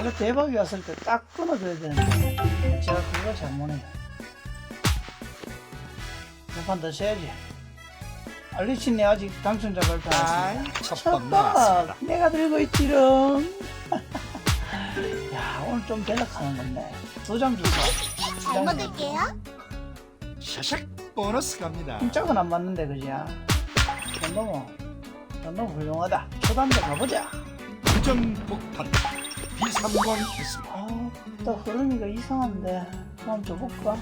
원래 대박이 왔을 때 딱 끊어줘야 되는데 제가 그걸 잘못해요. 몇판 더 쳐야지. 알리치네 아직 당첨자 발표 안 했습니다. 첫번 나왔습니다. 내가 들고 있지롱. 야 오늘 좀 대략하는 건데. 두 장 주소 잘 먹을게요. 샤샥 보너스 갑니다. 짝은 안 맞는데 그지야? 너무 너무 훌륭하다. 초단대 가보자. 부정 폭탄 비삼광 했습니다. 아또 흐름이가 이상한데. 한번 줘볼까?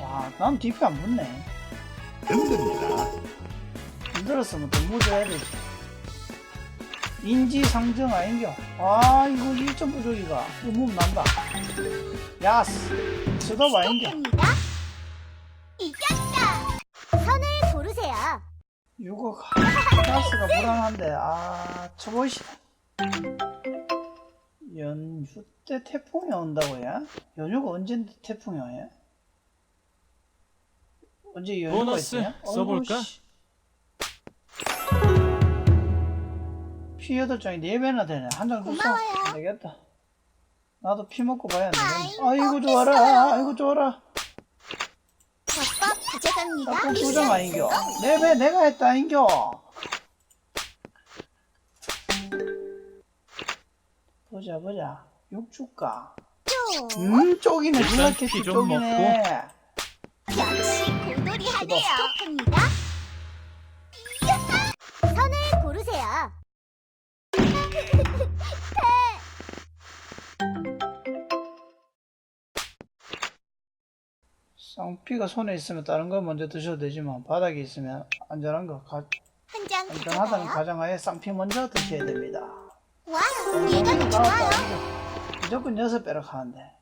와 난 DP 안 붙네. 흔듭니다. 힘들었으면 더 묻어야 되지. 인지 상정 아닌겨? 아 이거 1점 부족이가. 몸 난다. 야스. 스톱 아닌겨? 시작합니다. 이거 가스가 불안한데 아 쳐보시다 연휴 때 태풍이 온다고요? 연휴가 언젠데 태풍이 와요? 언제 연휴가 보너스 있어요? 써볼까? 피 8장이 4배나 되네 한장 줬어 고마워요. 안 되겠다 나도 피 먹고 봐야 안 되겠네 아이, 아이고. 좋아라 아이고 좋아라 가져갑니다. 딱 두장 아닌겨 4배 내가 했다 아닌겨 보자 보자 육주가 쭉. 음 쪽이네 피좀 쪽이네 역시 고돌이 하네요. 시작합니다. 이겼다. 쌍피가 손에 있으면 다른 거 먼저 드셔도 되지만 바닥에 있으면 안전한 거 가, 한장 안전하다는 가져가요. 가정하에 쌍피 먼저 드셔야 됩니다. 와, 예감이 좋아요. 무조건 여섯 배락 하는데.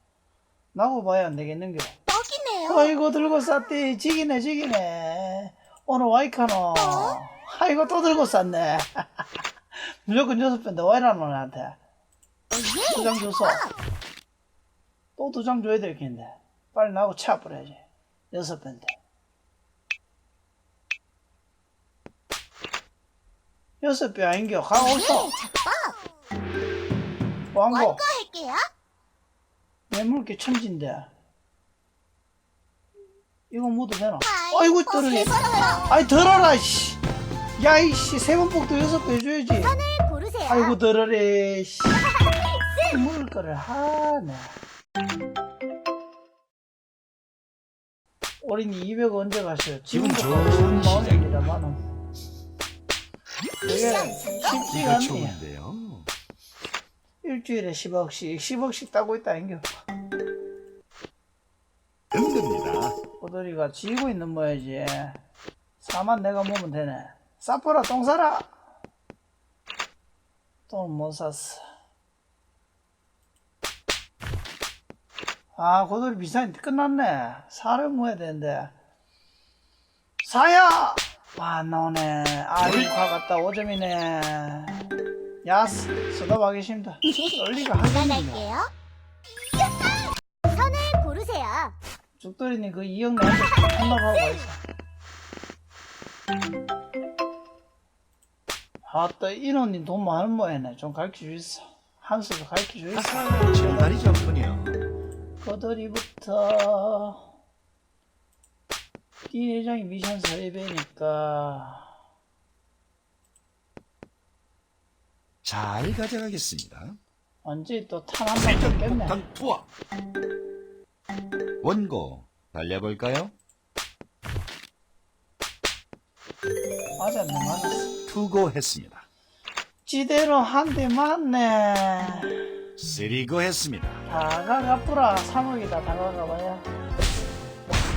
나고 봐야 안 되겠는겨 떡이네요. 아이고 들고 쌌디. 지기네 지기네. 오늘 와이카노. 아이고 또 들고 쌌네. 무조건 여섯 배인데 와이라노 나한테. 두장 줬어 또두 장 줘야 될 텐데. 빨리 나고 차 버려야지 여섯 배인데 여섯 있어 네, 적밥. 왕고 할게요. 매물게 천진데. 이거 모두 되나? 아이고, 세번어요. 아이 들어라 씨. 야 이씨 세번복도 여섯 배 줘야지. 아이고 들어래 씨. 물을 거를 하네 어린이 200 언제? 기분 지금부터 좋은 마음입니다 만원 되게 쉽지가 이거 않네 좋은데요. 일주일에 10억씩 10억씩 따고 있다 인겨 흔듭니다. 꼬돌이가 지고 있는 모야지. 사만 내가 모으면 되네. 싸보라 똥 싸라. 똥은 못 샀어. 아 고돌이 비싸니까 끝났네. 사를 모아야 되는데. 사야. 와, 안 나오네. 아 이거 갔다 5점이네. 야스 수다하기 힘다. 널리가 하겠네. 나갈게요. 이겼다. 선을 고르세요. 죽돌이님 그 이형 내한테 한마하고 있어. 아따 인원님 돈 많은 모양이네. 좀 가르쳐 주있어. 한수도 가르쳐 주있어. 아하, 정말이 좋군요. 거더리부터 이 회장이 미션 3배니까 잘 가져가겠습니다. 언제 또 탄한 방. 폭탄 투하. 원고 달려볼까요? 맞았네 맞았어. 투고했습니다. 지대로 한 대 맞네. 쓰리고했습니다. 다가가뿌라 3억이다 다가가봐야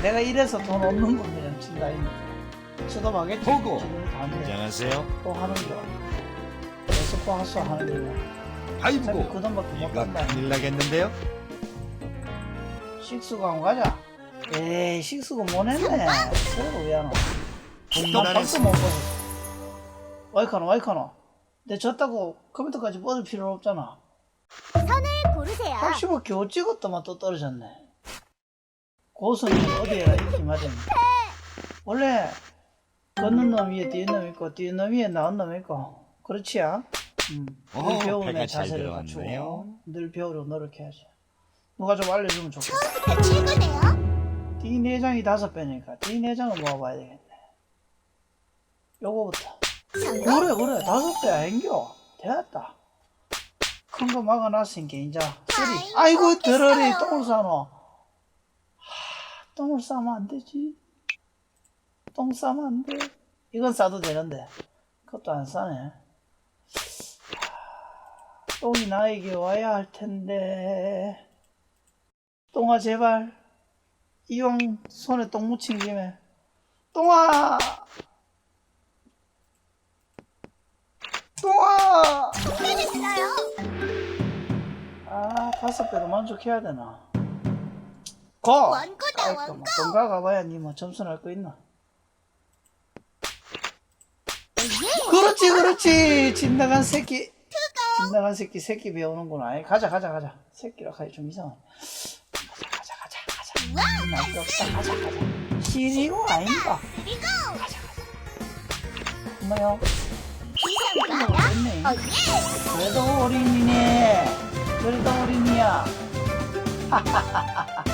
내가 이래서 돈 없는 건데 그냥 친다 이거 수도하겠지 보고. 안녕하세요. 또 하는 거 계속 과수 하는 거야 어차피 파이브고. 그 돈밖에 못 이거 간다 큰일 나겠는데요? 식수가 안 가자 에이 식수가 못 했네 새로 왜 하노 폭탄 안 박수 못 했습니다. 보고 와이카노 와이카노 내 졌다고 컴퓨터까지 뻗을 필요 없잖아 선을 고르세요. 80억 겨우 찍었더만 또 떨어졌네. 고수는 어디에나 있기 마련이네. 원래 걷는 놈 위에 뒤에 놈 있고 뒤에 놈 위에 나온 놈 있고 그렇지야. 음, 늘 어, 배가 잘 자세를. 갖추고 늘 배우려 노력해야지. 누가 좀 알려주면 좋겠다. 처음부터 최고네요. D 내장이 다섯 배니까 D 내장을 모아봐야 되겠네. 요거부터. 그래 그래 다섯 배 아닌겨. 됐다. 큰 거 막아놨으니까 이제 쓰리. 아이고 됐어요. 똥을 싸노. 하, 똥을 싸면 안 되지. 똥 싸면 안 돼. 이건 싸도 되는데 그것도 안 싸네. 하, 똥이 나에게 와야 할 텐데. 똥아 제발 이왕 손에 똥 묻힌 김에 똥아 똥아 해냈어요. 아 다섯 배로 만족해야 되나? 고! 원고다, 아이고, 원고. 뭐 건가 가봐야 니 뭐 점수 날 거 있나? 예. 그렇지 그렇지! 진나간 새끼. 진나간 새끼 새끼 배우는구나. 아이, 가자 가자 가자. 새끼라 하기 좀 이상하네. 가자 가자 가자 가자. 와. 날거 없다. 가자 가자. 시리고 아닌가 가자 가자. 됐네 어 예. 그래도 어린이네. 어린이야.